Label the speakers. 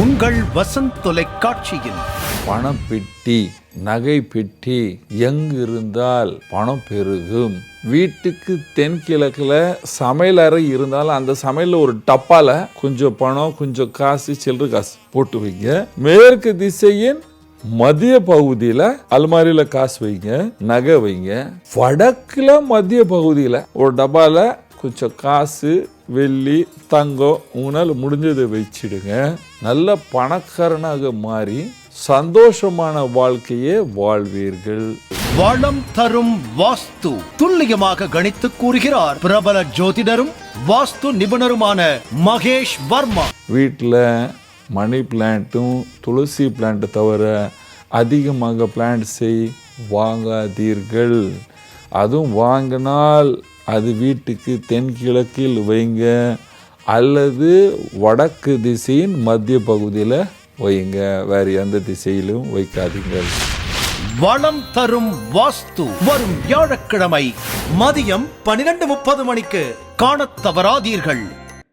Speaker 1: உங்கள் வசந்த் தொலைக்காட்சியில்.
Speaker 2: பணம் பெட்டி நகை பெட்டி எங்கு இருந்தால் பணம் பெருகும். வீட்டுக்கு தென்கிழக்கில் சமையல் அறை இருந்தாலும் அந்த சமையலில் ஒரு டப்பால கொஞ்சம் பணம் கொஞ்சம் காசு சில்லற காசு போட்டு வைங்க. மேற்கு திசையின் மதிய பகுதியில் அல்மாரியில் காசு வைங்க நகை வைங்க. வடக்கில் மத்திய பகுதியில் ஒரு டப்பால கொஞ்சம் காசு வெள்ளி தங்கம் உங்களால் முடிஞ்சதை வச்சிடுங்க. நல்ல பணக்காரனாக மாறி சந்தோஷமான வாழ்க்கையை வாழ்வீர்கள்.
Speaker 1: வளம் தரும் வாஸ்து துல்லியமாக கணித்து கூறுகிறார் பிரபல ஜோதிடரும் வாஸ்து நிபுணருமான மகேஷ் வர்மா.
Speaker 2: வீட்டில் மணி பிளான்ட்டும் துளசி பிளான்ட்டை தவிர அதிகமாக பிளான்ட்ஸை வாங்காதீர்கள். அதுவும் வாங்கினால் அது வீட்டுக்கு தென்கிழக்கில் வைங்க அல்லது வடக்கு திசையின் மத்திய பகுதியில் வைங்க. வேறு எந்த திசையிலும் வைக்காதீங்கள்
Speaker 1: வளம் தரும் வாஸ்து வரும் வியாழக்கிழமை மதியம் பனிரெண்டு முப்பது மணிக்கு காணத் தவறாதீர்கள்.